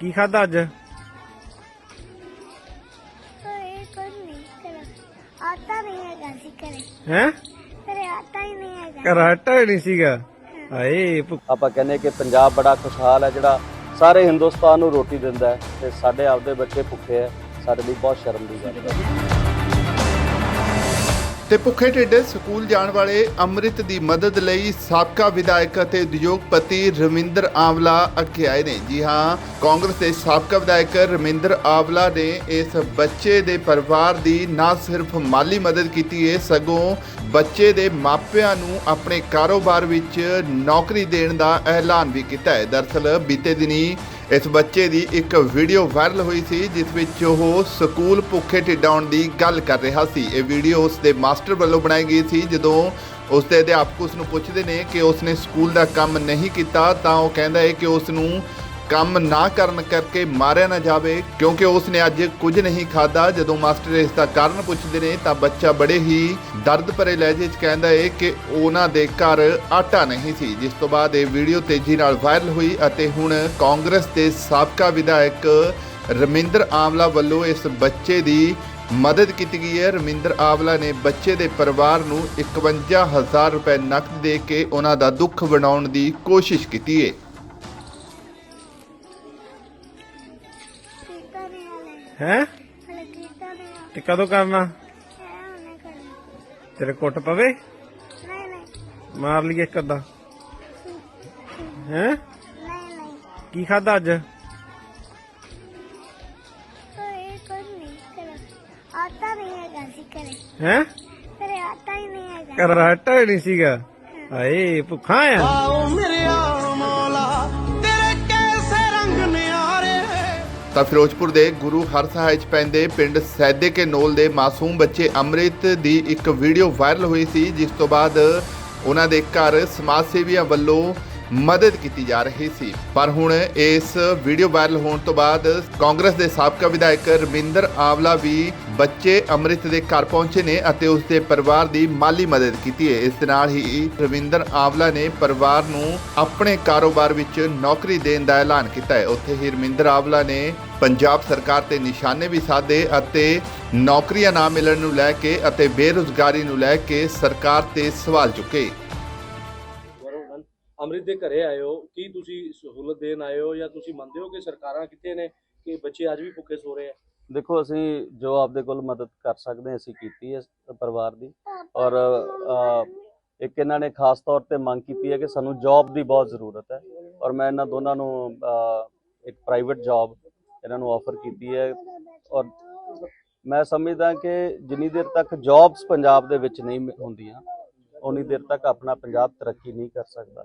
ਕੀ ਖਾਦਾ ਅੱਜ? ਨਹੀਂ ਕਰਾ ਆਟਾ ਨਹੀਂ ਹੈਗਾ ਸੀ ਹੈ? ਘਰੇ ਆਟਾ ਹੀ ਨਹੀਂ ਹੈਗਾ। ਕਰਾਟਾ ਹੀ ਨਹੀਂ ਸੀਗਾ? ਹਾਏ ਆਪਾਂ ਕਹਿੰਦੇ ਕਿ ਪੰਜਾਬ ਬੜਾ ਖੁਸ਼ਹਾਲ ਹੈ ਜਿਹੜਾ ਸਾਰੇ ਹਿੰਦੁਸਤਾਨ ਨੂੰ ਰੋਟੀ ਦਿੰਦਾ ਹੈ ਤੇ ਸਾਡੇ ਆਪਦੇ ਬੱਚੇ ਭੁੱਖੇ ਹੈ। ਸਾਡੇ ਲਈ ਬਹੁਤ ਸ਼ਰਮ ਦੀ ਗੱਲ ਹੈ। ਤੇ ਭੁੱਖੇ ਢਿੱਡ ਸਕੂਲ ਜਾਣ ਵਾਲੇ ਅੰਮ੍ਰਿਤ ਦੀ ਮਦਦ ਲਈ ਸਾਬਕਾ ਵਿਧਾਇਕ ਅਤੇ ਉਦਯੋਗਪਤੀ ਰਵਿੰਦਰ ਆਵਲਾ ਅੱਗੇ ਆਏ ਨੇ। ਜੀ ਹਾਂ, ਕਾਂਗਰਸ ਦੇ ਸਾਬਕਾ ਵਿਧਾਇਕ ਰਵਿੰਦਰ ਆਵਲਾ ਨੇ ਇਸ ਬੱਚੇ ਦੇ ਪਰਿਵਾਰ ਦੀ ਨਾ ਸਿਰਫ ਮਾਲੀ ਮਦਦ ਕੀਤੀ ਹੈ ਸਗੋਂ ਬੱਚੇ ਦੇ ਮਾਪਿਆਂ ਨੂੰ ਆਪਣੇ ਕਾਰੋਬਾਰ ਵਿੱਚ ਨੌਕਰੀ ਦੇਣ ਦਾ ਐਲਾਨ ਵੀ ਕੀਤਾ ਹੈ। ਦਰਅਸਲ ਬੀਤੇ ਦਿਨੀ ਇਸ ਬੱਚੇ ਦੀ ਇੱਕ ਵੀਡੀਓ ਵਾਇਰਲ ਹੋਈ ਸੀ, ਜਿਸ ਵਿੱਚ ਉਹ ਸਕੂਲ ਭੁੱਖੇ ਢਿੱਡਾਉਣ ਦੀ ਗੱਲ ਕਰ ਰਿਹਾ ਸੀ। ਇਹ ਵੀਡੀਓ ਉਸ ਦੇ ਮਾਸਟਰ ਵੱਲੋਂ ਬਣਾਈ ਗਈ ਸੀ, ਜਦੋਂ ਉਸ ਦੇ ਅਧਿਆਪਕ ਉਸ ਨੂੰ ਪੁੱਛਦੇ ਨੇ ਕਿ ਉਸ ਨੇ ਸਕੂਲ ਦਾ ਕੰਮ ਨਹੀਂ ਕੀਤਾ, ਤਾਂ ਉਹ ਕਹਿੰਦਾ ਹੈ ਕਿ ਉਸ ਨੂੰ ਕੰਮ ਨਾ ਕਰਨ ਕਰਕੇ ਮਾਰਿਆ ਨਾ ਜਾਵੇ, ਕਿਉਂਕਿ ਉਸ ਨੇ ਅੱਜ ਕੁਝ ਨਹੀਂ ਖਾਦਾ ਜਦੋਂ ਮਾਸਟਰ ਇਸ ਦਾ ਕਾਰਨ ਪੁੱਛਦੇ ਨੇ, ਤਾਂ ਬੱਚਾ ਬੜੇ ਹੀ ਦਰਦ ਭਰੇ ਲਹਿਜੇ 'ਚ ਕਹਿੰਦਾ ਹੈ ਕਿ ਉਹਨਾਂ ਦੇ ਘਰ ਆਟਾ ਨਹੀਂ ਸੀ, ਜਿਸ ਤੋਂ ਬਾਅਦ ਇਹ ਵੀਡੀਓ ਤੇਜ਼ੀ ਨਾਲ ਵਾਇਰਲ ਹੋਈ ਅਤੇ ਹੁਣ ਕਾਂਗਰਸ ਦੇ ਸਾਬਕਾ ਵਿਧਾਇਕ ਰਮਿੰਦਰ ਆਮਲਾ ਵੱਲੋਂ ਇਸ ਬੱਚੇ ਦੀ ਮਦਦ ਕੀਤੀ ਗਈ ਹੈ। ਰਮਿੰਦਰ ਆਵਲਾ ਨੇ ਬੱਚੇ ਦੇ ਪਰਿਵਾਰ ਨੂੰ 51000 ਰੁਪਏ ਨਕਦ ਦੇ ਕੇ ਉਹਨਾਂ ਦਾ ਦੁੱਖ ਵੰਡਾਉਣ ਦੀ ਕੋਸ਼ਿਸ਼ ਕੀਤੀ ਹੈ ਹੈ? ਤੇ ਕਦੋਂ ਕਰਨਾ? ਤੇਰੇ ਕੁੱਟ ਪਵੇ? ਮਾਰ ਲਈਏ ਇੱਕ ਅੱਧਾ। ਹੈ? ਕੀ ਖਾਦਾ ਅੱਜ? ਇਹ ਕੁਝ ਆਟਾ ਨਹੀਂ ਹੈਗਾ ਸੀ ਘਰੇ ਹੈ? ਘਰੇ ਆਟਾ ਹੀ ਨਹੀਂ ਹੈਗਾ। ਕਰਾਟਾ ਹੀ ਨਹੀਂ ਸੀਗਾ ਹਾਏ ਭੁੱਖਾ ਆ ਆਓ ਮੇਰੇ ਆ ਤਾਂ ਫਿਰੋਜ਼ਪੁਰ ਦੇ ਗੁਰੂ ਹਰਸਹਾਏ 'ਚ ਪੈਂਦੇ ਪਿੰਡ ਸੈਦੇ ਕੇ ਨੋਲ ਦੇ ਮਾਸੂਮ ਬੱਚੇ ਅੰਮ੍ਰਿਤ ਦੀ ਇੱਕ ਵੀਡੀਓ ਵਾਇਰਲ ਹੋਈ ਸੀ, ਜਿਸ ਤੋਂ ਬਾਅਦ ਉਹਨਾਂ ਦੇ ਘਰ ਸਮਾਜ ਸੇਵੀਆਂ ਵੱਲੋਂ ਮਦਦ ਕੀਤੀ ਜਾ ਰਹੀ ਸੀ। ਪਰ ਹੁਣ ਇਸ ਵੀਡੀਓ ਵਾਇਰਲ ਹੋਣ ਤੋਂ ਬਾਅਦ ਕਾਂਗਰਸ ਦੇ ਸਾਬਕਾ ਵਿਧਾਇਕ ਰਮਿੰਦਰ ਆਵਲਾ ਵੀ ਬੱਚੇ ਅੰਮ੍ਰਿਤ ਦੇ ਘਰ ਪਹੁੰਚੇ ਨੇ ਅਤੇ ਉਸ ਦੇ ਪਰਿਵਾਰ ਦੀ ਮਾਲੀ ਮਦਦ ਕੀਤੀ ਹੈ। ਇਸ ਦੇ ਨਾਲ ਹੀ ਰਵਿੰਦਰ ਆਵਲਾ ਨੇ ਪਰਿਵਾਰ ਨੂੰ ਆਪਣੇ ਕਾਰੋਬਾਰ ਵਿੱਚ ਨੌਕਰੀ ਦੇਣ ਦਾ ਐਲਾਨ ਕੀਤਾ ਹੈ। ਉੱਥੇ ਹੀ ਰਮਿੰਦਰ ਆਵਲਾ ਨੇ ਪੰਜਾਬ ਸਰਕਾਰ ਤੇ ਨਿਸ਼ਾਨੇ ਵੀ ਸਾਧੇ ਅਤੇ ਨੌਕਰੀਆਂ ਨਾ ਮਿਲਣ ਨੂੰ ਲੈ ਕੇ ਅਤੇ ਬੇਰੁਜ਼ਗਾਰੀ ਨੂੰ ਲੈ ਕੇ ਸਰਕਾਰ ਤੇ ਸਵਾਲ ਚੁੱਕੇ। ਅੰਮ੍ਰਿਤ ਦੇ ਘਰੇ ਆਏ ਹੋ, ਕੀ ਤੁਸੀਂ ਸਹੂਲਤ ਦੇਣ ਆਏ ਹੋ ਜਾਂ ਤੁਸੀਂ ਮੰਨਦੇ ਹੋ ਕਿ ਸਰਕਾਰਾਂ ਕਿੱਥੇ ਨੇ ਕਿ ਬੱਚੇ ਅੱਜ ਵੀ ਭੁੱਖੇ ਸੋ ਰਹੇ ਆ? ਦੇਖੋ, ਅਸੀਂ ਜੋ ਆਪਦੇ ਕੋਲ ਮਦਦ ਕਰ ਸਕਦੇ ਅਸੀਂ ਕੀਤੀ ਹੈ ਪਰਿਵਾਰ ਦੀ ਔਰ ਇੱਕ ਇਹਨਾਂ ਨੇ ਖਾਸ ਤੌਰ ਤੇ ਮੰਗ ਕੀਤੀ ਹੈ ਕਿ ਸਾਨੂੰ ਜੌਬ ਦੀ ਬਹੁਤ ਜ਼ਰੂਰਤ ਹੈ ਔਰ ਮੈਂ ਇਹਨਾਂ ਦੋਨਾਂ ਨੂੰ ਇੱਕ ਪ੍ਰਾਈਵੇਟ ਜੌਬ ਇਹਨਾਂ ਨੂੰ ਆਫਰ ਕੀਤੀ ਹੈ ਔਰ ਮੈਂ ਸਮਝਦਾ ਕਿ ਜਿੰਨੀ ਦੇਰ ਤੱਕ ਜੌਬਸ ਪੰਜਾਬ ਦੇ ਵਿੱਚ ਨਹੀਂ ਹੁੰਦੀਆਂ ਉਨੀ ਦੇਰ ਤੱਕ ਆਪਣਾ ਪੰਜਾਬ ਤਰੱਕੀ ਨਹੀਂ ਕਰ ਸਕਦਾ।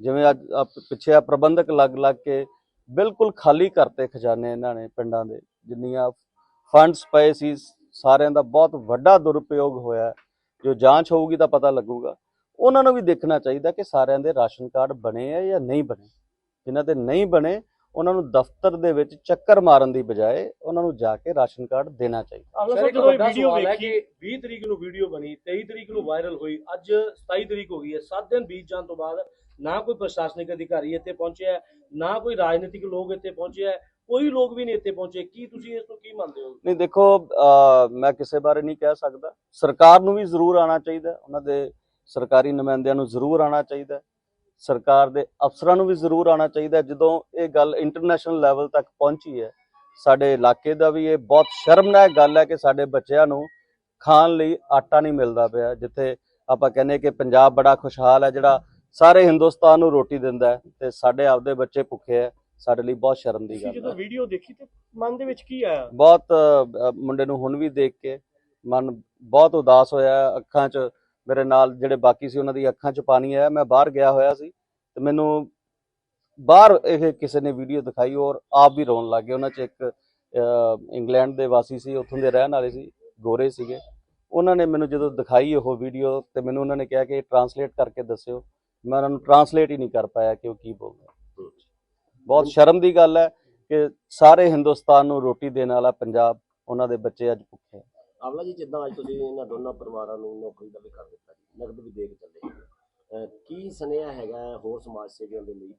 ਜਿਵੇਂ ਅੱਜ ਪਿੱਛੇ ਆ ਪ੍ਰਬੰਧਕ ਲੱਗ ਲੱਗ ਕੇ ਬਿਲਕੁਲ ਖਾਲੀ ਕਰਤੇ ਖਜ਼ਾਨੇ ਇਹਨਾਂ ਨੇ ਪਿੰਡਾਂ ਦੇ ਜਿੰਨੀਆਂ ਫੰਡਸ ਪਏ ਸੀ ਸਾਰਿਆਂ ਦਾ ਬਹੁਤ ਵੱਡਾ ਦੁਰਉਪਯੋਗ ਹੋਇਆ। ਜੋ ਜਾਂਚ ਹੋਊਗੀ ਤਾਂ ਪਤਾ ਲੱਗੂਗਾ। ਉਹਨਾਂ ਨੂੰ ਵੀ ਦੇਖਣਾ ਚਾਹੀਦਾ ਕਿ ਸਾਰਿਆਂ ਦੇ ਰਾਸ਼ਨ ਕਾਰਡ ਬਣੇ ਆ ਜਾਂ ਨਹੀਂ ਬਣੇ। ਜਿਨ੍ਹਾਂ ਦੇ ਨਹੀਂ ਬਣੇ ਉਹਨਾਂ ਨੂੰ ਦਫ਼ਤਰ ਦੇ ਵਿੱਚ ਚੱਕਰ ਮਾਰਨ ਦੀ ਬਜਾਏ ਉਹਨਾਂ ਨੂੰ ਜਾ ਕੇ ਰਾਸ਼ਨ ਕਾਰਡ ਦੇਣਾ ਚਾਹੀਦਾ। ਸਰ ਇੱਕ ਵੱਡਾ ਸਵਾਲ ਹੈ ਕਿ 20 ਤਰੀਕ ਨੂੰ ਵੀਡੀਓ ਬਣੀ 23 ਤਰੀਕ ਨੂੰ ਵਾਇਰਲ ਹੋਈ ਅੱਜ 27 ਤਰੀਕ ਹੋ ਗਈ ਹੈ। 7 ਦਿਨ ਬੀਤ ਜਾਣ ਤੋਂ ਬਾਅਦ ਨਾ ਕੋਈ ਪ੍ਰਸ਼ਾਸਨਿਕ ਅਧਿਕਾਰੀ ਇੱਥੇ ਪਹੁੰਚਿਆ ਨਾ ਕੋਈ ਰਾਜਨੀਤਿਕ ਲੋਕ ਇੱਥੇ ਪਹੁੰਚਿਆ ਕੋਈ ਲੋਕ ਵੀ ਨਹੀਂ ਇੱਥੇ ਪਹੁੰਚੇ। ਕੀ ਤੁਸੀਂ ਇਸ ਨੂੰ ਕੀ ਮੰਨਦੇ ਹੋ? ਨਹੀਂ, ਦੇਖੋ ਮੈਂ ਕਿਸੇ ਬਾਰੇ ਨਹੀਂ ਕਹਿ ਸਕਦਾ। ਸਰਕਾਰ ਨੂੰ ਵੀ ਜ਼ਰੂਰ ਆਉਣਾ ਚਾਹੀਦਾ ਉਹਨਾਂ ਦੇ ਸਰਕਾਰੀ ਨੁਮਾਇੰਦਿਆਂ ਨੂੰ ਜ਼ਰੂਰ ਆਉਣਾ ਚਾਹੀਦਾ ਸਰਕਾਰ ਦੇ ਅਫਸਰਾਂ ਨੂੰ ਵੀ ਜ਼ਰੂਰ ਆਉਣਾ ਚਾਹੀਦਾ ਜਦੋਂ ਇਹ ਗੱਲ ਇੰਟਰਨੈਸ਼ਨਲ ਲੈਵਲ ਤੱਕ ਪਹੁੰਚੀ ਹੈ, ਸਾਡੇ ਇਲਾਕੇ ਦਾ ਵੀ ਇਹ ਬਹੁਤ ਸ਼ਰਮਨਾਕ ਗੱਲ ਹੈ ਕਿ ਸਾਡੇ ਬੱਚਿਆਂ ਨੂੰ ਖਾਣ ਲਈ ਆਟਾ ਨਹੀਂ ਮਿਲਦਾ ਪਿਆ, ਜਿੱਥੇ ਆਪਾਂ ਕਹਿੰਦੇ ਕਿ ਪੰਜਾਬ ਬੜਾ ਖੁਸ਼ਹਾਲ ਹੈ, ਜਿਹੜਾ ਸਾਰੇ ਹਿੰਦੁਸਤਾਨ ਨੂੰ ਰੋਟੀ ਦਿੰਦਾ ਹੈ ਤੇ ਸਾਡੇ ਆਪਦੇ ਬੱਚੇ ਭੁੱਖੇ ਹੈ ਸਾਡੇ ਲਈ ਬਹੁਤ ਸ਼ਰਮ ਦੀ ਗੱਲ ਜਦੋਂ ਹੈ ਵੀਡੀਓ ਦੇਖੀ ਤੇ ਮਨ ਦੇ ਵਿੱਚ ਕੀ ਆਇਆ? ਬਹੁਤ ਅ, ਮੁੰਡੇ ਨੂੰ ਹੁਣ ਵੀ ਦੇਖ ਕੇ ਮਨ ਬਹੁਤ ਉਦਾਸ ਹੋਇਆ। ਅੱਖਾਂ 'ਚ ਮੇਰੇ ਨਾਲ ਜਿਹੜੇ ਬਾਕੀ ਸੀ ਉਹਨਾਂ ਦੀ ਅੱਖਾਂ 'ਚ ਪਾਣੀ ਆਇਆ ਮੈਂ ਬਾਹਰ ਗਿਆ ਹੋਇਆ ਸੀ ਤੇ ਮੈਨੂੰ ਬਾਹਰ ਇਹ ਕਿਸੇ ਨੇ ਵੀਡੀਓ ਦਿਖਾਈ ਔਰ ਆਪ ਵੀ ਰੋਣ ਲੱਗ ਗਏ। ਉਹਨਾਂ 'ਚ ਇੱਕ ਇੰਗਲੈਂਡ ਦੇ ਵਾਸੀ ਸੀ ਉੱਥੋਂ ਦੇ ਰਹਿਣ ਵਾਲੇ ਸੀ ਗੋਰੇ ਸੀਗੇ। ਉਹਨਾਂ ਨੇ ਮੈਨੂੰ ਜਦੋਂ ਦਿਖਾਈ ਉਹ ਵੀਡੀਓ ਤੇ ਮੈਨੂੰ ਉਹਨਾਂ ਨੇ ਕਿਹਾ ਕਿ ਟਰਾਂਸਲੇਟ ਕਰਕੇ ਦੱਸਿਓ। ਮੈਂ ਉਹਨਾਂ ਨੂੰ ਟਰਾਂਸਲੇਟ ਹੀ ਨਹੀਂ ਕਰ ਪਾਇਆ ਕਿ ਉਹ ਕੀ ਬੋਲਦਾ ਬਹੁਤ ਸ਼ਰਮ ਦੀ ਗੱਲ ਹੈ ਕਿ ਸਾਰੇ ਹਿੰਦੁਸਤਾਨ ਨੂੰ ਰੋਟੀ ਦੇਣ ਵਾਲਾ ਪੰਜਾਬ ਉਹਨਾਂ ਦੇ ਬੱਚੇ ਅੱਜ ਭੁੱਖੇ। ਆਵਲਾ ਜੀ ਜਿੱਦਾਂ ਅੱਜ ਤੁਸੀਂ ਇਹਨਾਂ ਦੋਨਾਂ ਪਰਿਵਾਰਾਂ ਨੂੰ ਨੌਕਰੀ ਦਾ ਵੀ ਕਰ ਦਿੱਤਾ ਜੀ ਨਗਦ ਵੀ ਦੇ ਕੇ ਚੱਲੇ ਕੀ ਸੁਨੇਹਾ ਹੈਗਾ ਹੋਰ ਸਮਾਜ ਸੇਵੀਆਂ ਦੇ ਲਈ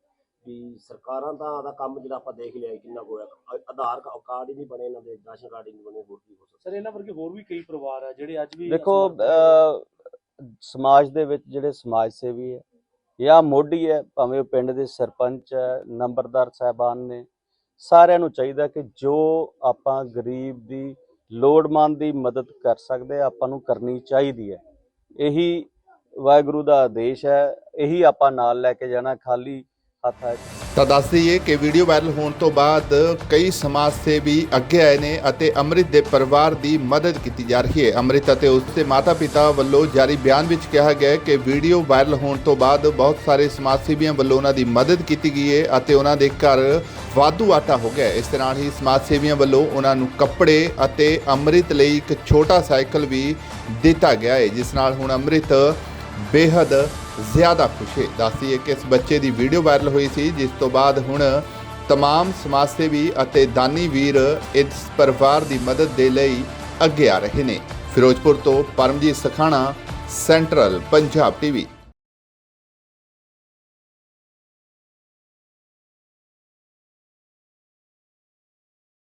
ਵੀ ਸਰਕਾਰਾਂ ਦਾ ਦਾ ਕੰਮ ਜਿਹੜਾ ਆਪਾਂ ਦੇਖ ਲਿਆ ਕਿੰਨਾ ਹੋਇਆ ਆਧਾਰ ਕਾ- ਕਾਰਡ ਹੀ ਨਹੀਂ ਬਣੇ ਇਹਨਾਂ ਦੇ ਰਾਸ਼ਨ ਕਾਰਡ ਹੀ ਨਹੀਂ ਬਣੇ ਹੋਰ ਕੀ ਹੋ ਸਕਦਾ। ਸਰ ਇਹਨਾਂ ਵਰਗੇ ਹੋਰ ਵੀ ਕਈ ਪਰਿਵਾਰ ਆ ਜਿਹੜੇ ਅੱਜ ਵੀ ਦੇਖੋ ਸਮਾਜ ਦੇ ਵਿੱਚ ਜਿਹੜੇ ਸਮਾਜ ਸੇਵੀ ਹੈ ਜਾਂ ਮੋਢੀ ਹੈ, ਭਾਵੇਂ ਉਹ ਪਿੰਡ ਦੇ ਸਰਪੰਚ ਹੈ, ਨੰਬਰਦਾਰ ਸਾਹਿਬਾਨ ਨੇ, ਸਾਰਿਆਂ ਨੂੰ ਚਾਹੀਦਾ ਕਿ ਜੋ ਆਪਾਂ ਗਰੀਬ ਦੀ ਲੋੜਵੰਦ ਦੀ ਮਦਦ ਕਰ ਸਕਦੇ ਆਪਾਂ ਨੂੰ ਕਰਨੀ ਚਾਹੀਦੀ ਹੈ। ਇਹੀ ਵਾਹਿਗੁਰੂ ਦਾ ਆਦੇਸ਼ ਹੈ, ਇਹੀ ਆਪਾਂ ਨਾਲ ਲੈ ਕੇ ਜਾਣਾ, ਖਾਲੀ ਹੱਥ ਹੈ ਤਾਂ ਦੱਸ ਦਈਏ ਕਿ ਵੀਡੀਓ ਵਾਇਰਲ ਹੋਣ ਤੋਂ ਬਾਅਦ ਕਈ ਸਮਾਜ ਸੇਵੀ ਅੱਗੇ ਆਏ ਨੇ ਅਤੇ ਅੰਮ੍ਰਿਤ ਦੇ ਪਰਿਵਾਰ ਦੀ ਮਦਦ ਕੀਤੀ ਜਾ ਰਹੀ ਹੈ। ਅੰਮ੍ਰਿਤ ਅਤੇ ਉਸ ਦੇ ਮਾਤਾ-ਪਿਤਾ ਵੱਲੋਂ ਜਾਰੀ ਬਿਆਨ ਵਿੱਚ ਕਿਹਾ ਗਿਆ ਹੈ ਕਿ ਵੀਡੀਓ ਵਾਇਰਲ ਹੋਣ ਤੋਂ ਬਾਅਦ ਬਹੁਤ ਸਾਰੇ ਸਮਾਜ ਸੇਵੀਆਂ ਵੱਲੋਂ ਉਹਨਾਂ ਦੀ ਮਦਦ ਕੀਤੀ ਗਈ ਹੈ ਅਤੇ ਉਹਨਾਂ ਦੇ ਘਰ ਵਾਧੂ ਆਟਾ ਹੋ ਗਿਆ ਇਸ ਦੇ ਨਾਲ ਹੀ ਸਮਾਜ ਸੇਵੀਆਂ ਵੱਲੋਂ ਉਹਨਾਂ ਨੂੰ ਕੱਪੜੇ ਅਤੇ ਅੰਮ੍ਰਿਤ ਲਈ ਇੱਕ ਛੋਟਾ ਸਾਈਕਲ ਵੀ ਦਿੱਤਾ ਗਿਆ ਹੈ, ਜਿਸ ਨਾਲ ਹੁਣ ਅੰਮ੍ਰਿਤ ਬੇहद ਜ਼ਿਆਦਾ ਖੁਸ਼ ਹੈ ਦੱਸਦੀ ਹੈ ਕਿ ਇਸ ਬੱਚੇ ਦੀ ਵੀਡੀਓ ਵਾਇਰਲ ਹੋਈ ਸੀ ਜਿਸ ਤੋਂ ਬਾਅਦ ਹੁਣ तमाम ਸਮਾਜ ਸੇਵੀ ਅਤੇ ਦਾਨੀ ਵੀਰ ਇਸ ਪਰਿਵਾਰ ਦੀ ਮਦਦ ਦੇ ਲਈ ਅੱਗੇ ਆ ਰਹੇ ਨੇ ਫਿਰੋਜ਼ਪੁਰ ਤੋਂ ਪਰਮਜੀਤ ਸਖਾਣਾ ਸੈਂਟਰਲ ਪੰਜਾਬ ਟੀਵੀ